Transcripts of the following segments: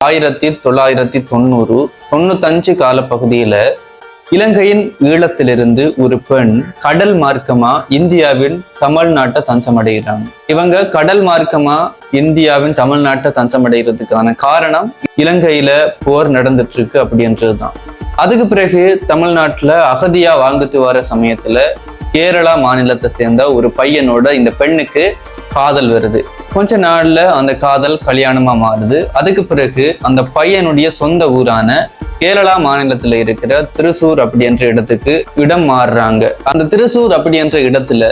ஆயிரத்தி தொள்ளாயிரத்தி தொண்ணூறு தொண்ணூத்தஞ்சு காலப்பகுதியில இலங்கையின் ஈழத்திலிருந்து ஒரு பெண் கடல் மார்க்கமா இந்தியாவின் தமிழ்நாட்டை தஞ்சமடைகிறாங்க இவங்க கடல் மார்க்கமா இந்தியாவின் தமிழ்நாட்டை தஞ்சமடைகிறதுக்கான காரணம் இலங்கையில போர் நடந்துட்டு இருக்கு அப்படின்றதுதான். அதுக்கு பிறகு தமிழ்நாட்டில் அகதியா வாழ்ந்துட்டு வர சமயத்துல கேரளா மாநிலத்தை சேர்ந்த ஒரு பையனோட இந்த பெண்ணுக்கு காதல் வருது. கொஞ்ச நாள்ல அந்த காதல் கல்யாணமா மாறுது. அதுக்கு பிறகு அந்த பையனுடைய சொந்த ஊரான கேரளா மாநிலத்துல இருக்கிற திருசூர் அப்படின்ற இடத்துக்கு இடம் மாறுறாங்க. அந்த திருசூர் அப்படின்ற இடத்துல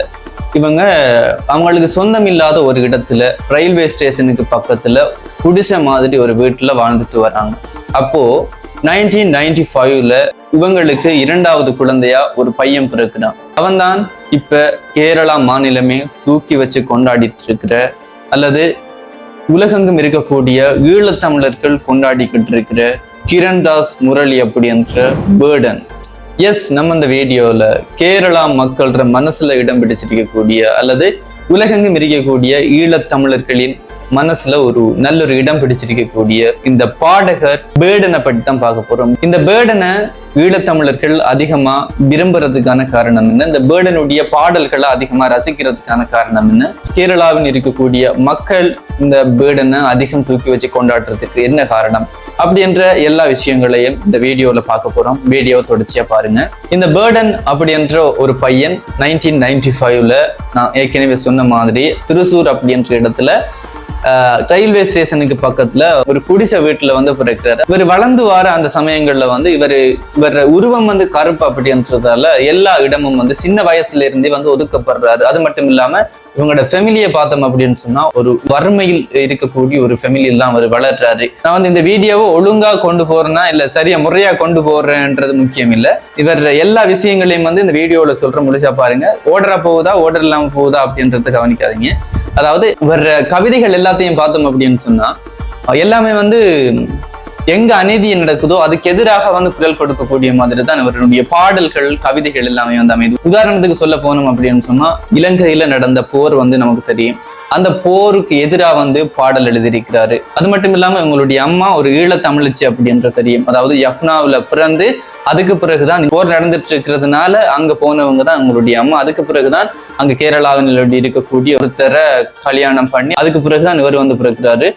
இவங்க அவங்களுக்கு சொந்தம் இல்லாத ஒரு இடத்துல ரயில்வே ஸ்டேஷனுக்கு பக்கத்துல குடிச மாதிரி ஒரு வீட்டுல வாழ்ந்துட்டு வராங்க. அப்போ நைன்டீன் நைன்டி ஃபைவ்ல இவங்களுக்கு இரண்டாவது குழந்தையா ஒரு பையன் பிறக்கிறான். அவன்தான் இப்ப கேரளா மாநிலமே தூக்கி வச்சு கொண்டாடிட்டு இருக்கிற அல்லது உலகெங்கும் இருக்கக்கூடிய ஈழத்தமிழர்கள் கொண்டாடிக்கிட்டு இருக்கிற கிரண்தாஸ் முரளி அப்படின்ற பேர்டன். எஸ் நம்ம இந்த வீடியோவில் கேரளா மக்கள்ற மனசுல இடம் பிடிச்சிருக்கக்கூடிய அல்லது உலகெங்கும் இருக்கக்கூடிய ஈழத்தமிழர்களின் மனசுல ஒரு நல்ல ஒரு இடம் பிடிச்சிருக்கக்கூடிய இந்த பாடகர் பேர்டனை பற்றி தான் பார்க்க போறோம். இந்த பேர்டனை ஈழத்தமிழர்கள் அதிகமா விரும்புறதுக்கான காரணம் என்ன? இந்த பேர்டனுடைய பாடல்களை அதிகமா ரசிக்கிறதுக்கான காரணம் என்ன? கேரளாவில் இருக்கக்கூடிய மக்கள் இந்த பேர்டனை அதிகம் தூக்கி வச்சு கொண்டாடுறதுக்கு என்ன காரணம்? அப்படின்ற எல்லா விஷயங்களையும் இந்த வீடியோவில் பார்க்க போகிறோம் வீடியோ தொடர்ச்சியா பாருங்க. இந்த பேர்டன் அப்படின்ற ஒரு பையன் நைன்டீன் நைன்டி ஃபைவ்ல நான் ஏற்கனவே சொன்ன மாதிரி திருசூர் அப்படின்ற இடத்துல ரயில்வே ஸ்டேஷனுக்கு பக்கத்துல ஒரு குடிசை வீட்டுல வந்து பிறக்கிறாரு. இவர் வளர்ந்து வர அந்த சமயங்கள்ல வந்து இவர் இவர் உருவம் வந்து கருப்பு அப்படின்றதால எல்லா இடமும் வந்து சின்ன வயசுல இருந்தே வந்து ஒதுக்கப்படுறாரு. அது மட்டும் இல்லாம இவங்களோட ஃபெமிலியை பார்த்தோம் அப்படின்னு சொன்னா ஒரு வறுமையில் இருக்கக்கூடிய ஒரு ஃபெமிலியில் தான் அவர் வளர்றாரு. நான் வந்து இந்த வீடியோவை ஒழுங்கா கொண்டு போறேன்னா இல்ல சரியா முறையா கொண்டு போறேன்றது முக்கியம் இல்ல. இவர் எல்லா விஷயங்களையும் வந்து இந்த வீடியோல சொல்ற முடிச்சா பாருங்க. ஓடுறா போகுதா ஓடர் இல்லாம போகுதா அப்படின்றத கவனிக்காதீங்க. அதாவது இவர் கவிதைகள் எல்லாத்தையும் பார்த்தோம் அப்படின்னு சொன்னா எல்லாமே வந்து எங்க அநீதி நடக்குதோ அதுக்கு எதிராக வந்து குரல் கொடுக்கக்கூடிய மாதிரி தான் இவருடைய பாடல்கள் கவிதைகள் எல்லாமே வந்து அமைது. உதாரணத்துக்கு சொல்ல போனோம் அப்படின்னு சொன்னா இலங்கையில நடந்த போர் வந்து நமக்கு தெரியும். அந்த போருக்கு எதிராக வந்து பாடல் எழுதியிருக்கிறாரு. அது மட்டும் இல்லாம இவங்களுடைய அம்மா ஒரு ஈழ தமிழச்சி அப்படின்ற தெரியும். அதாவது யஃப்னாவுல பிறந்து அதுக்கு பிறகுதான் போர் நடந்துட்டு இருக்கிறதுனால அங்க போனவங்க தான் அவங்களுடைய அம்மா. அதுக்கு பிறகுதான் அங்க கேரளாவில் இருக்கக்கூடிய ஒருத்தரை கல்யாணம் பண்ணி அதுக்கு பிறகுதான் இவர் வந்து பிறக்கிறாரு.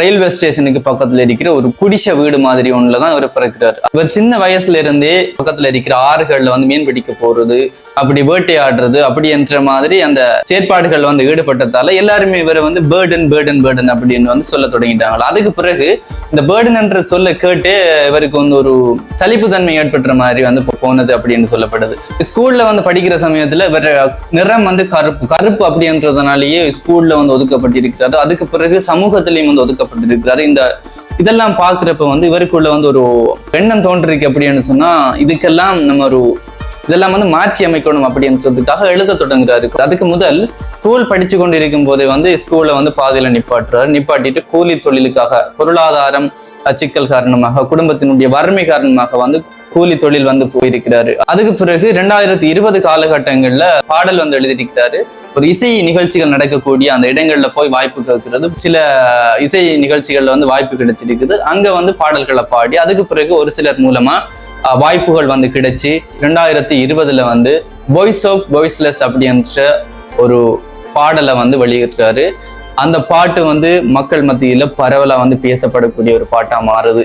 ரயில்வே ஸ்டேஷனுக்கு பக்கத்துல இருக்கிற ஒரு குடிசை வீடு மாதிரி ஒண்ணுல தான் இவர் பிறக்கிறார். இவர் சின்ன வயசுல இருந்தே பக்கத்துல இருக்கிற ஆறுகள்ல வந்து மீன் பிடிக்க போறது அப்படி வேட்டையாடுறது அப்படி என்ற மாதிரி அந்த செயற்பாடுகள் வந்து ஈடுபட்டதால எல்லாருமே இவரை வந்து பேர்டன் பேர்டன் பேர்டன் அப்படின்னு வந்து சொல்ல தொடங்கிட்டாங்க அதுக்கு பிறகு இந்த பேர்டன் என்ற சொல்ல கேட்டு இவருக்கு வந்து ஒரு சலிப்பு தன்மை ஏற்பட்ட மாதிரி வந்து போனது அப்படின்னு சொல்லப்படுது. ஸ்கூல்ல வந்து படிக்கிற சமயத்துல இவர் நிறம் வந்து கருப்பு கருப்பு அப்படின்றதுனாலயே ஸ்கூல்ல வந்து ஒதுக்கப்பட்டிருக்கிறாரு. அதுக்கு பிறகு சமூகத்திலையும் வந்து ஒதுக்க கொடுக்கப்பட்டிருக்கிறாரு இந்த இதெல்லாம் பாக்குறப்ப வந்து இவருக்குள்ள வந்து ஒரு எண்ணம் தோன்றிருக்கு அப்படின்னு சொன்னா இதுக்கெல்லாம் நம்ம ஒரு இதெல்லாம் வந்து மாற்றி அமைக்கணும் அப்படின்னு சொல்றதுக்காக எழுத தொடங்குறாரு. அதுக்கு முதல் ஸ்கூல் படிச்சு கொண்டு இருக்கும் போதே வந்து ஸ்கூல்ல வந்து பாதையில நிப்பாட்டுறாரு. நிப்பாட்டிட்டு கூலி தொழிலுக்காக பொருளாதாரம் சிக்கல் காரணமாக குடும்பத்தினுடைய வறுமை காரணமாக வந்து கூலி தொழில் வந்து போயிருக்கிறாரு. அதுக்கு பிறகு ரெண்டாயிரத்தி இருபது காலகட்டங்கள்ல பாடல் வந்து எழுதியிருக்கிறாரு. ஒரு இசை நிகழ்ச்சிகள் நடக்கக்கூடிய அந்த இடங்கள்ல போய் வாய்ப்பு கேட்கிறது. சில இசை நிகழ்ச்சிகள்ல வந்து வாய்ப்பு கிடைச்சிருக்குது. அங்க வந்து பாடல்களை பாடி அதுக்கு பிறகு ஒரு சிலர் மூலமா வாய்ப்புகள் வந்து கிடைச்சு ரெண்டாயிரத்தி இருபதுல வந்து வாய்ஸ் ஆஃப் வாய்ஸ்லெஸ் அப்படின்ற ஒரு பாடலை வந்து வெளியிடுறாரு. அந்த பாட்டு வந்து மக்கள் மத்தியில் பரவலாக வந்து பேசப்படக்கூடிய ஒரு பாட்டாக மாறுது.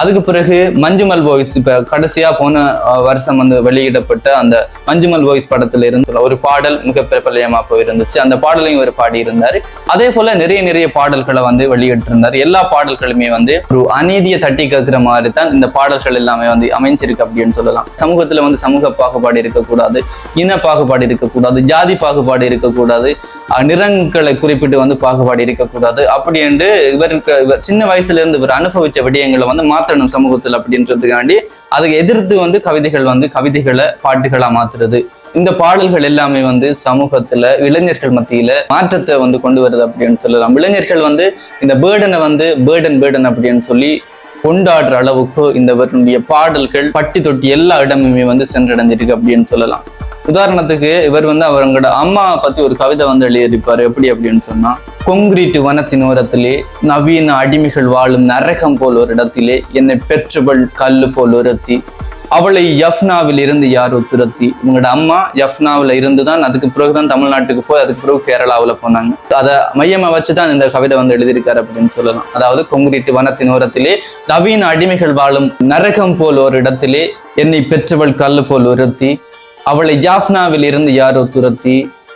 அதுக்கு பிறகு மஞ்சுமல் வாய்ஸ் இப்போ கடைசியாக போன வருஷம் வந்து வெளியிடப்பட்ட அந்த மஞ்சுமல் வாய்ஸ் படத்தில் இருந்து ஒரு பாடல் மிக பிரபலயமா போயிருந்துச்சு. அந்த பாடலையும் இவர் பாடி இருந்தார் அதே போல் நிறைய நிறைய பாடல்களை வந்து வெளியிட்டிருந்தார். எல்லா பாடல்களுமே வந்து ஒரு அநீதியை தட்டி கேட்குற மாதிரி தான் இந்த பாடல்கள் எல்லாமே வந்து அமைஞ்சிருக்கு அப்படின்னு சொல்லலாம். சமூகத்தில் வந்து சமூக பாகுபாடு இருக்கக்கூடாது இன பாகுபாடு இருக்கக்கூடாது ஜாதி பாகுபாடு இருக்கக்கூடாது நிறங்களை குறிப்பிட்டு வந்து பாகுபாடு இருக்கக்கூடாது. அப்படி என்று இவருக்கு இவர் சின்ன வயசுல இருந்து இவர் அனுபவிச்ச விடயங்களை வந்து மாற்றணும் சமூகத்தில் அப்படின்றதுக்காண்டி அதுக்கு எதிர்த்து வந்து கவிதைகள் வந்து கவிதைகளை பாட்டுகளா மாத்துறது. இந்த பாடல்கள் எல்லாமே வந்து சமூகத்துல இளைஞர்கள் மத்தியில மாற்றத்தை வந்து கொண்டு வருது அப்படின்னு சொல்லலாம். இளைஞர்கள் வந்து இந்த பேர்டனை வந்து பேர்டன் பேர்டன் அப்படின்னு சொல்லி கொண்டாடுற அளவுக்கு இந்த இவருடைய பாடல்கள் பட்டி தொட்டி எல்லா இடமுமே வந்து சென்றடைஞ்சிருக்கு அப்படின்னு சொல்லலாம். உதாரணத்துக்கு இவர் வந்து அவங்களோட அம்மா பத்தி ஒரு கவிதை வந்து எழுதியிருப்பார். எப்படி அப்படின்னு சொன்னா கொங்கிரீட்டு வனத்தின் ஓரத்திலே நவீன அடிமைகள் வாழும் நரகம் போல் ஒரு இடத்திலே என்னை பெற்றவள் கல்லு போல் உரத்தி அவளை யஃப்னாவில் இருந்து யாரோ துரத்தி. உங்களோட அம்மா யஃப்னாவில் இருந்து தான் அதுக்கு பிறகுதான் தமிழ்நாட்டுக்கு போய் அதுக்கு பிறகு கேரளாவில் போனாங்க. அதை மையமாக வச்சு தான் இந்த கவிதை வந்து எழுதியிருக்காரு அப்படின்னு சொல்லலாம். அதாவது கொங்கிரீட்டு வனத்தின் ஓரத்திலே நவீன அடிமைகள் வாழும் நரகம் போல் ஒரு இடத்திலே என்னை பெற்றவள் கல் போல் ஒருத்தி அவளை ஜாஃப்னாவில் இருந்து யாரோ துரத்தி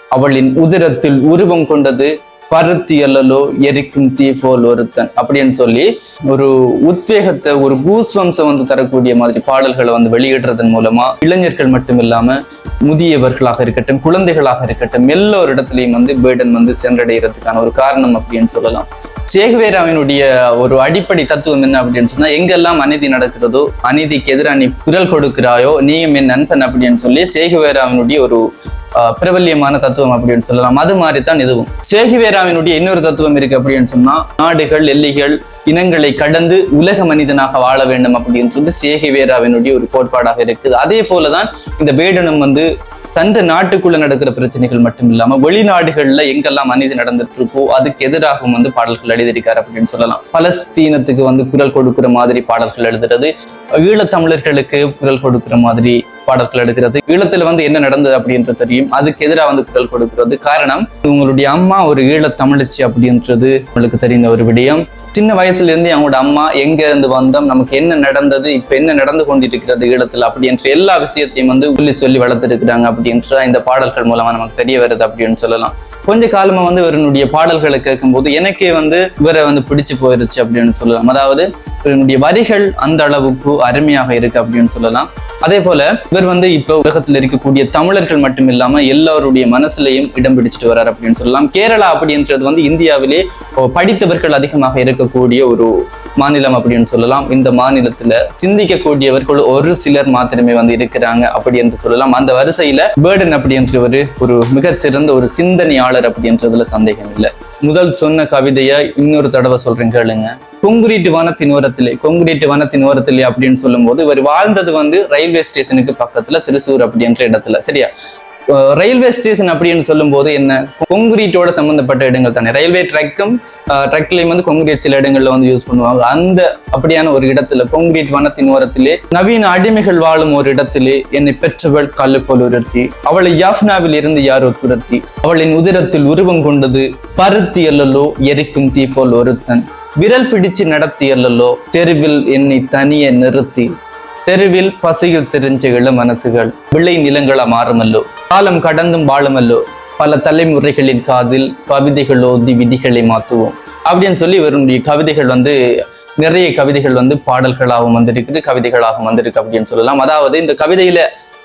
அவளின் உதிரத்தில் உருவம் கொண்டது பருத்தி அல்லலோ எரிக்கும் தீ போல் ஒருத்தன் அப்படின்னு சொல்லி ஒரு உத்வேகத்தை ஒரு பூஸ்வம்சம் வந்து தரக்கூடிய மாதிரி பாடல்களை வந்து வெளியிடுறதன் மூலமா இளைஞர்கள் மட்டும் இல்லாம முதியவர்களாக இருக்கட்டும் குழந்தைகளாக இருக்கட்டும் எல்லோரிடத்திலையும் வந்து பேர்டன் வந்து சென்றடைகிறதுக்கான ஒரு காரணம் அப்படின்னு சொல்லலாம். சேகுவேராவினுடைய ஒரு அடிப்படை தத்துவம் என்ன அப்படின்னு சொன்னா எங்கெல்லாம் அநீதி நடக்கிறதோ அநீதிக்கு எதிராக நீ குரல் கொடுக்கிறாயோ நீயும் என் நண்பன் அப்படின்னு சொல்லி சேகுவேராவினுடைய ஒரு பிரபல்யமான தத்துவம் அப்படின்னு சொல்லலாம். அது மாதிரி தான் இதுவும். சேகுவேராவினுடைய இன்னொரு தத்துவம் இருக்கு அப்படின்னு சொன்னா நாடுகள் எல்லைகள் இனங்களை கடந்து உலக மனிதனாக வாழ வேண்டும் அப்படின்னு சொல்லிட்டு சேகுவேராவினுடைய ஒரு கோட்பாடாக இருக்குது. அதே போலதான் இந்த வேடனும் வந்து தன்ற நாட்டுக்குள்ள நடக்கிற பிரச்சனைகள் மட்டும் இல்லாம வெளிநாடுகள்ல எங்கெல்லாம் அநீதி நடந்துட்டு இருக்கோ அதுக்கு எதிராகவும் வந்து பாடல்கள் எழுதியிருக்காரு அப்படின்னு சொல்லலாம். பலஸ்தீனத்துக்கு வந்து குரல் கொடுக்கிற மாதிரி பாடல்கள் எழுதுறது ஈழத்தமிழர்களுக்கு குரல் கொடுக்கிற மாதிரி பாடல்கள் எடுக்கிறது ஈழத்துல வந்து என்ன நடந்தது அப்படின்றது தெரியும். அதுக்கு எதிராக வந்து குரல் கொடுக்கிறது. காரணம் உங்களுடைய அம்மா ஒரு ஈழத்தமிழச்சி அப்படின்றது உங்களுக்கு தெரிந்த ஒரு விடயம். சின்ன வயசுலேருந்தே அவங்களோட அம்மா எங்க இருந்து வந்தோம்? நமக்கு என்ன நடந்தது? இப்ப என்ன நடந்து கொண்டிருக்கிறது ஈழத்துல அப்படின்ற எல்லா விஷயத்தையும் வந்து சொல்லி சொல்லி வளர்த்துருக்கிறாங்க அப்படின்ற இந்த பாடல்கள் மூலமா நமக்கு தெரிய வருது அப்படின்னு சொல்லலாம். கொஞ்ச காலமா வந்து இவருடைய பாடல்களை கேட்கும்போது எனக்கே வந்து இவரை வந்து பிடிச்சு போயிருச்சு அப்படின்னு சொல்லலாம். அதாவது இவருடைய வரிகள் அந்த அளவுக்கு அருமையாக இருக்கு அப்படின்னு சொல்லலாம். அதே போல இவர் வந்து இப்போ உலகத்தில் இருக்கக்கூடிய தமிழர்கள் மட்டும் இல்லாம எல்லாருடைய மனசுலையும் இடம் பிடிச்சிட்டு வரார் அப்படின்னு சொல்லலாம். கேரளா அப்படின்றது வந்து இந்தியாவிலே படித்தவர்கள் அதிகமாக இருக்கக்கூடிய ஒரு மாநிலம் அப்படின்னு சொல்லலாம். இந்த மாநிலத்துல சிந்திக்கக்கூடியவர்கள் ஒரு சிலர் மாத்திரமே வந்து இருக்கிறாங்க அப்படி என்று சொல்லலாம். அந்த வரிசையில பேர்டன் அப்படின்றவர் ஒரு மிகச்சிறந்த ஒரு சிந்தனையாளர் அப்படின்றதுல சந்தேகம் இல்லை. முதல் சொன்ன கவிதையை இன்னொரு தடவை சொல்றேன் கேளுங்க. கொங்குரீட்டு வனத்தின் ஓரத்திலே கொங்குரீட் வனத்தின் ஓரத்திலே அப்படின்னு சொல்லும்போது இவர் வாழ்ந்தது வந்து ரயில்வே ஸ்டேஷனுக்கு பக்கத்துல திருசூர் அப்படின்ற இடத்துல சரியா? ரயில்வே ஸ்டேஷன் அப்படின்னு சொல்லும்போது என்ன? கொங்குரீட்டோட சம்பந்தப்பட்ட இடங்கள் தானே. ரயில்வே ட்ரக்கும் ட்ரக்லையும் வந்து கொங்குரீட் சில இடங்கள்ல வந்து யூஸ் பண்ணுவாங்க. அந்த அப்படியான ஒரு இடத்துல கொங்குரீட் வனத்தின் ஓரத்திலே நவீன அடிமைகள் வாழும் ஒரு இடத்திலே என்னை பெற்றவள் கல்லு போல் உரத்தி அவளை யாஃப்னாவில் இருந்து யாரோ துரத்தி அவளின் உதிரத்தில் உருவம் கொண்டது பருத்தி அல்லலோ எரிக்கும் தீ போல் ஒருத்தன். விரல் பிடிச்சு நடத்தியல்லோ தெருவில் என்னை தனிய நிறுத்தி தெருவில் பசியில் தெரிஞ்ச இள மனசுகள் விளை நிலங்களா மாறுமல்லோ காலம் கடந்தும் வாழுமல்லோ பல தலைமுறைகளின் காதில் கவிதைகள் ஓதி விதிகளை மாற்றுவோம் அப்படின்னு சொல்லி இவருடைய கவிதைகள் வந்து நிறைய கவிதைகள் வந்து பாடல்களாகவும் வந்திருக்குது கவிதைகளாகவும் வந்திருக்கு அப்படின்னு சொல்லலாம். அதாவது இந்த கவிதையில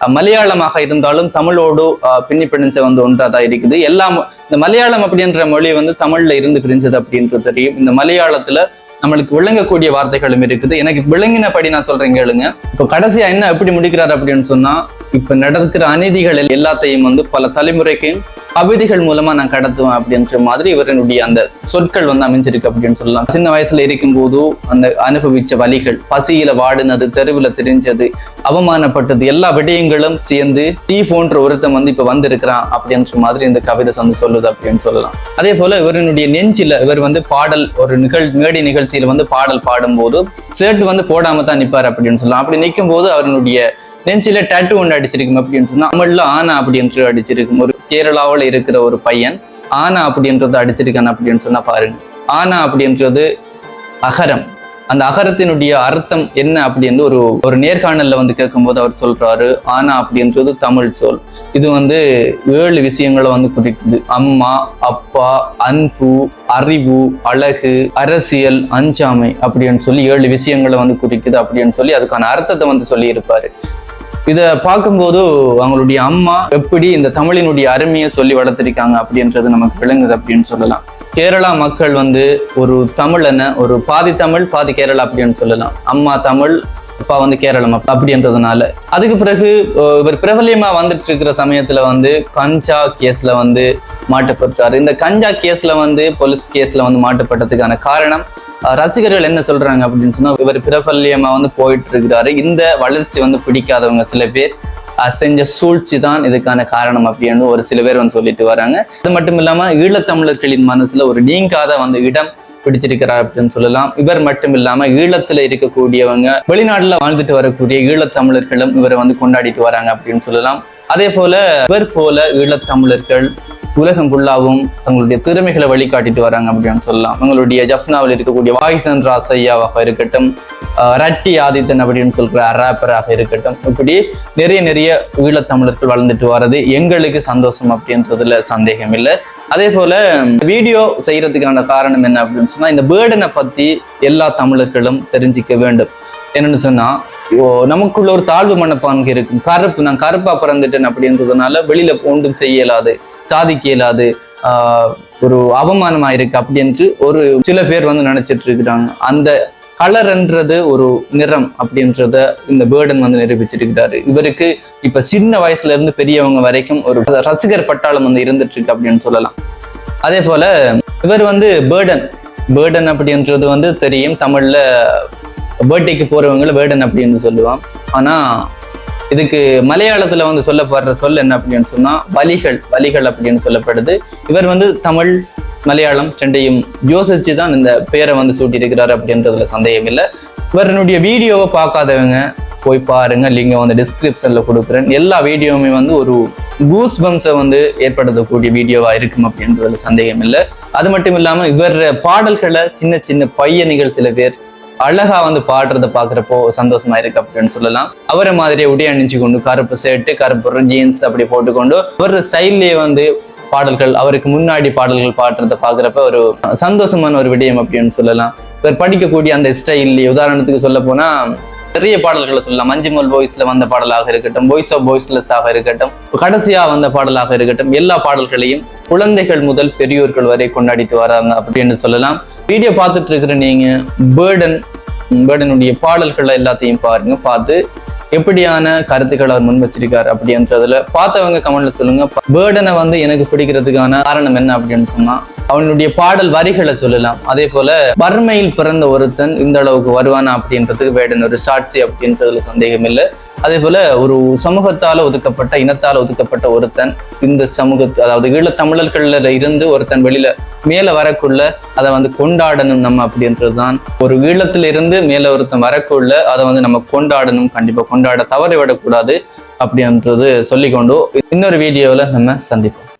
மலையாளமாக இருந்தாலும் தமிழோடு பின்னி பிணைஞ்ச வந்து ஒன்றாதான் இருக்குது. எல்லாம் இந்த மலையாளம் அப்படின்ற மொழி வந்து தமிழ்ல இருந்து பிரிஞ்சது அப்படின்றது தெரியும். இந்த மலையாளத்துல நம்மளுக்கு விளங்கக்கூடிய வார்த்தைகளும் இருக்குது. எனக்கு விளங்கினபடி நான் சொல்றேன் கேளுங்க. இப்போ கடைசியா என்ன எப்படி முடிக்கிறார் அப்படின்னு சொன்னா இப்ப நடக்கிற அநீதிகள் எல்லாத்தையும் வந்து பல தலைமுறைக்கும் கவிதைகள் மூலமா நான் கடத்துவேன் அப்படின்ற மாதிரி இவரனுடைய அந்த சொற்கள் வந்து அமைஞ்சிருக்கு அப்படின்னு சொல்லலாம். சின்ன வயசுல இருக்கும்போது அந்த அனுபவிச்ச வலிகள் பசியில வாடினது தெருவில் தெரிஞ்சது அவமானப்பட்டது எல்லா விடயங்களும் சேர்ந்து தீ போன்ற ஒருத்தன் வந்து இப்ப வந்திருக்கிறான் அப்படின்ற மாதிரி இந்த கவிதை வந்து சொல்லுது அப்படின்னு சொல்லலாம். அதே போல இவரனுடைய நெஞ்சில இவர் வந்து பாடல் ஒரு நிகழ் மேடை நிகழ்ச்சியில வந்து பாடல் பாடும்போது ஷர்ட் வந்து போடாம தான் நிப்பார் அப்படின்னு சொல்லலாம். அப்படி நிற்கும் போது அவருடைய நெஞ்சில டேட்டு ஒன்று அடிச்சிருக்கும் அப்படின்னு சொன்னா தமிழ்ல ஆனா அப்படின்றது அடிச்சிருக்கும். ஒரு கேரளாவில் இருக்கிற ஒரு பையன் ஆனா அப்படின்றது அடிச்சிருக்கான் அப்படின்னு சொன்னா பாருங்க. ஆனா அப்படின்றது அகரம். அந்த அகரத்தினுடைய அர்த்தம் என்ன அப்படின்னு ஒரு ஒரு நேர்காணல்ல வந்து கேட்கும்போது அவர் சொல்றாரு ஆனா அப்படின்றது தமிழ் சொல். இது வந்து ஏழு விஷயங்களை வந்து குறிக்குது. அம்மா அப்பா அன்பு அறிவு அழகு அரசியல் அஞ்சாமை அப்படின்னு சொல்லி ஏழு விஷயங்களை வந்து குறிக்குது அப்படின்னு சொல்லி அதுக்கான அர்த்தத்தை வந்து சொல்லி இருப்பாரு இதை பார்க்கும்போது அவங்களுடைய அம்மா எப்படி இந்த தமிழினுடைய அருமையை சொல்லி வளர்த்திருக்காங்க அப்படின்றது நமக்கு விளங்குது அப்படின்னு சொல்லலாம். கேரளா மக்கள் வந்து ஒரு தமிழனை ஒரு பாதி தமிழ் பாதி கேரளா அப்படின்னு சொல்லலாம். அம்மா தமிழ் அப்பா வந்து கேரளம் அப்படின்றதுனால. அதுக்கு பிறகு இவர் பிரபல்யமா வந்துட்டு இருக்கிற சமயத்துல வந்து கஞ்சா கேஸ்ல வந்து மாட்டப்பட்டார். இந்த கஞ்சா கேஸ்ல வந்து போலீஸ் கேஸ்ல வந்து மாட்டப்பட்டதுக்கான காரணம் ரசிகர்கள் என்ன சொல்றாங்க அப்படின்னு சொன்னா இவர் பிரபல்யமா வந்து போயிட்டு இருக்கிறாரு இந்த வளர்ச்சி வந்து பிடிக்காதவங்க சில பேர் செஞ்ச சூழ்ச்சி தான் இதுக்கான காரணம் அப்படின்னு ஒரு சில பேர் வந்து சொல்லிட்டு வராங்க. அது மட்டும் இல்லாம ஈழத்தமிழர்களின் மனசுல ஒரு நீங்காத வந்து இடம் பிடிச்சிருக்கிறார் அப்படின்னு சொல்லலாம். இவர் மட்டும் இல்லாம ஈழத்துல இருக்கக்கூடியவங்க வெளிநாட்டுல வாழ்ந்துட்டு வரக்கூடிய ஈழத்தமிழர்களும் இவரை வந்து கொண்டாடிட்டு வராங்க அப்படின்னு சொல்லலாம். அதே போல இவர் போல ஈழத்தமிழர்கள் உலகம் ஃபுல்லாகவும் தங்களுடைய திறமைகளை வழிகாட்டிட்டு வராங்க அப்படின்னு சொல்லலாம். அவங்களுடைய ஜஃப்னாவில் இருக்கக்கூடிய வாய்சன் ராசையாவாக இருக்கட்டும் ரட்டி ஆதித்தன் அப்படின்னு சொல்கிற ரேப்பராக இருக்கட்டும் இப்படி நிறைய நிறைய ஈழத்தமிழர்கள் வளர்ந்துட்டு வர்றது எங்களுக்கு சந்தோஷம் அப்படின்றதுல சந்தேகம் இல்லை. அதே போல வீடியோ செய்யறதுக்கான காரணம் என்ன அப்படின்னு சொன்னா இந்த பேர்டனை பத்தி எல்லா தமிழர்களும் தெரிஞ்சிக்க வேண்டும். என்னன்னு சொன்னா நமக்குள்ள ஒரு தாழ்வு மனப்பான்மை இருக்கும். கருப்பு நான் கருப்பா பிறந்துட்டேன் அப்படின்றதுனால வெளியில ஒன்றும் செய்ய இயலாது சாதிக்க இயலாது ஒரு அவமானமா இருக்கு அப்படின்ட்டு ஒரு சில பேர் வந்து நினைச்சிட்டு இருக்கிறாங்க. அந்த கலர்ன்றது ஒரு நிறம் அப்படின்றத இந்த பேர்டன் வந்து நிரூபிச்சிருக்கிறாரு. இவருக்கு இப்ப சின்ன வயசுல இருந்து பெரியவங்க வரைக்கும் ஒரு ரசிகர் பட்டாளம் வந்து இருந்துட்டு இருக்கு அப்படின்னு சொல்லலாம். அதே போல இவர் வந்து பேர்டன் பேர்டன் அப்படின்றது வந்து தெரியும். தமிழ்ல பேர்டேக்கு போறவங்களை வேர்டன் அப்படின்னு சொல்லுவான். ஆனா இதுக்கு மலையாளத்துல வந்து சொல்லப்படுற சொல் என்ன அப்படின்னு சொன்னா வலிகள் வலிகள் அப்படின்னு சொல்லப்படுது. இவர் வந்து தமிழ் மலையாளம் ரெண்டையும் யோசிச்சு தான் இந்த பேரை வந்து சூட்டியிருக்கிறார் அப்படின்றதுல சந்தேகம் இல்லை. இவரனுடைய வீடியோவை பார்க்காதவங்க போய் பாருங்க லிங்கை வந்து டிஸ்கிரிப்ஷன்ல கொடுக்குறேன். எல்லா வீடியோவுமே வந்து ஒரு கூஸ் பம்ஸை வந்து ஏற்படுத்தக்கூடிய வீடியோவா இருக்கும் அப்படின்றதுல சந்தேகம் இல்லை. அது மட்டும் இல்லாமல் இவர் பாடல்களை சின்ன சின்ன பையனிகள் சில பேர் அழகா வந்து பாடுறத பாக்குறப்போ சந்தோஷமா இருக்கு அப்படின்னு சொல்லலாம். அவரை மாதிரியே உடை அணிஞ்சு கொண்டு கருப்பு ஷர்ட் கருப்பு ஜீன்ஸ் அப்படி போட்டுக்கொண்டு அவர் ஸ்டைல்லே வந்து பாடல்கள் அவருக்கு முன்னாடி பாடல்கள் பாடுறத பாக்குறப்ப ஒரு சந்தோஷமான ஒரு விடயம் அப்படின்னு சொல்லலாம். இவர் படிக்கக்கூடிய அந்த ஸ்டைல் உதாரணத்துக்கு சொல்ல போனா நிறைய பாடல்களை சொல்லலாம். மஞ்சுமல் பாய்ஸ்ல வந்த பாடலாக இருக்கட்டும் பாய்ஸ் ஆஃப் பாய்ஸ்லெஸ் ஆக இருக்கட்டும் கடைசியா வந்த பாடலாக இருக்கட்டும் எல்லா பாடல்களையும் குழந்தைகள் முதல் பெரியோர்கள் வரை கொண்டாடிட்டு வராங்க அப்படின்னு சொல்லலாம். வீடியோ பார்த்துட்டு இருக்கிற நீங்க பேர்டன் பேர்டனுடைய பாடல்களை எல்லாத்தையும் பாருங்க பார்த்து எப்படியான கருத்துக்களை அவர் முன் வச்சிருக்காரு அப்படின்றதுல பார்த்தவங்க கமெண்ட்ல சொல்லுங்க. பேர்டனை வந்து எனக்கு பிடிக்கிறதுக்கான காரணம் என்ன அப்படின்னு சொன்னா அவனுடைய பாடல் வரிகளை சொல்லலாம். அதே போல வறுமையில் பிறந்த ஒருத்தன் இந்த அளவுக்கு வருவானா அப்படின்றதுக்கு வேடன் ஒரு சாட்சி அப்படின்றதுல சந்தேகம் இல்லை. அதே போல ஒரு சமூகத்தால ஒதுக்கப்பட்ட இனத்தால ஒதுக்கப்பட்ட ஒருத்தன் இந்த சமூகத்து அதாவது ஈழத்தமிழர்கள்ல இருந்து ஒருத்தன் வெளியில மேல வரக்குள்ள அதை வந்து கொண்டாடணும் நம்ம அப்படின்றது தான் ஒரு ஈழத்துல இருந்து மேல ஒருத்தன் வரக்குள்ள அதை வந்து நம்ம கொண்டாடணும் கண்டிப்பா கொண்டாட தவறி விடக்கூடாது அப்படின்றது சொல்லிக்கொண்டு இன்னொரு வீடியோவில் நம்ம சந்திப்போம்.